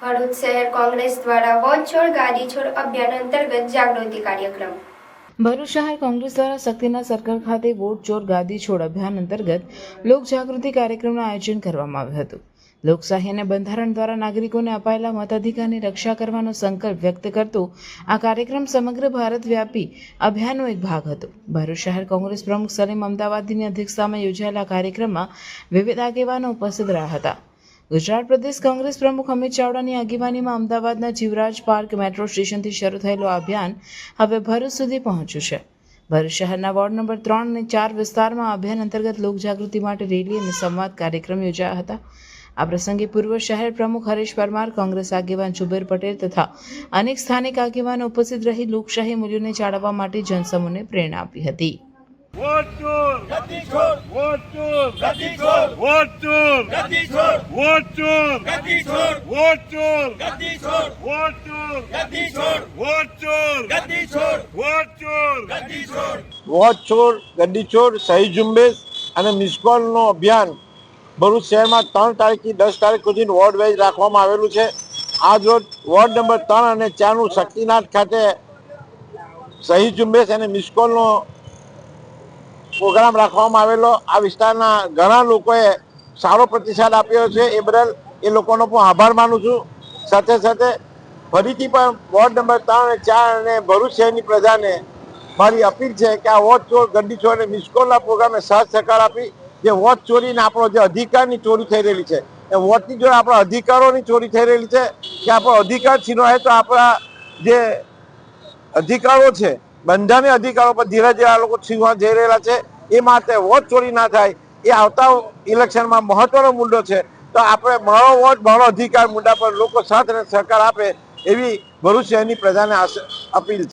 ભરૂચ શહેર કોંગ્રેસ દ્વારા વોટ છોડ, ગાદી છોડ અભિયાન અંતર્ગત જાગૃતિ કાર્યક્રમ. ભરૂચ શહેર કોંગ્રેસ દ્વારા શક્તિના સર્કલ ખાતે વોટ ચોર ગાદી છોડ અભિયાન અંતર્ગત લોક જાગૃતિ કાર્યક્રમનું આયોજન કરવામાં આવ્યું હતું. લોકશાહી અને બંધારણ દ્વારા નાગરિકોને અપાયેલા મતાધિકારની રક્ષા કરવાનો સંકલ્પ વ્યક્ત કરતો આ કાર્યક્રમ સમગ્ર ભારત વ્યાપી અભિયાનનો એક ભાગ હતો. ભરૂચ શહેર કોંગ્રેસ પ્રમુખ સલીમ અમદાવાદની અધ્યક્ષતામાં યોજાયેલા કાર્યક્રમમાં વિવિધ આગેવાનો ઉપસ્થિત રહ્યા હતા. ગુજરાત પ્રદેશ કોંગ્રેસ પ્રમુખ અમિત ચાવડાની આગેવાનીમાં અમદાવાદના જીવરાજ પાર્ક મેટ્રો સ્ટેશનથી શરૂ થયેલું અભિયાન હવે ભરૂચ સુધી પહોંચ્યું છે. ભરૂચ શહેરના વોર્ડ નંબર ત્રણ અને ચાર વિસ્તારમાં અભિયાન અંતર્ગત લોકજાગૃતિ માટે રેલી અને સંવાદ કાર્યક્રમ યોજાયા હતા. આ પ્રસંગે પૂર્વ શહેર પ્રમુખ હરેશ પરમાર, કોંગ્રેસ આગેવાન જુબેર પટેલ તથા અનેક સ્થાનિક આગેવાનો ઉપસ્થિત રહી લોકશાહી મૂલ્યોને જાળવવા માટે જનસમૂહને પ્રેરણા આપી હતી. છોડ ગड्डी છોડ સહી ઝુંબેશ અને મિસકોલનો અભિયાન. ભરૂચ શહેરમાં ત્રણ તારીખથી દસ તારીખ સુધી વોર્ડ વાઇઝ રાખવામાં આવેલું છે. આજ રોજ વોર્ડ નંબર ત્રણ અને ચારનું શક્તિનાથ ખાતે સહી ઝુંબેશ અને મિસકોલનો પ્રોગ્રામ રાખવામાં આવેલો. આ વિસ્તારના ઘણા લોકોએ સારો પ્રતિસાદ આપ્યો છે. એ બદલ એ લોકોનો પણ આભાર માનું છું. સાથે સાથે ફરીથી પણ વોર્ડ નંબર ત્રણ અને ચાર અને ભરૂચ શહેરની પ્રજાને મારી અપીલ છે કે આ વોટ ચોર, ગંડી ચોર અને મિસકોલના પ્રોગ્રામે સાથ સહકાર આપી. જે વોટ ચોરીને આપણો જે અધિકારની ચોરી થઈ રહેલી છે, એ વોટની જોડે આપણા અધિકારોની ચોરી થઈ રહેલી છે. કે આપણો અધિકાર છીનવાય તો આપણા જે અધિકારો છે બંધારણીય અધિકારો પર ધીરે ધીરે આ લોકો છીનવા જઈ રહેલા છે. એ માટે વોટ ચોરી ના થાય. એ આવતા ઇલેક્શનમાં મહત્વનો મુદ્દો છે. તો આપણે મારો વોટ, મારો અધિકાર મુદ્દા પર લોકો સાથ અને સહકાર આપે એવી ભરૂચ શહેરની પ્રજાને અપીલ છે.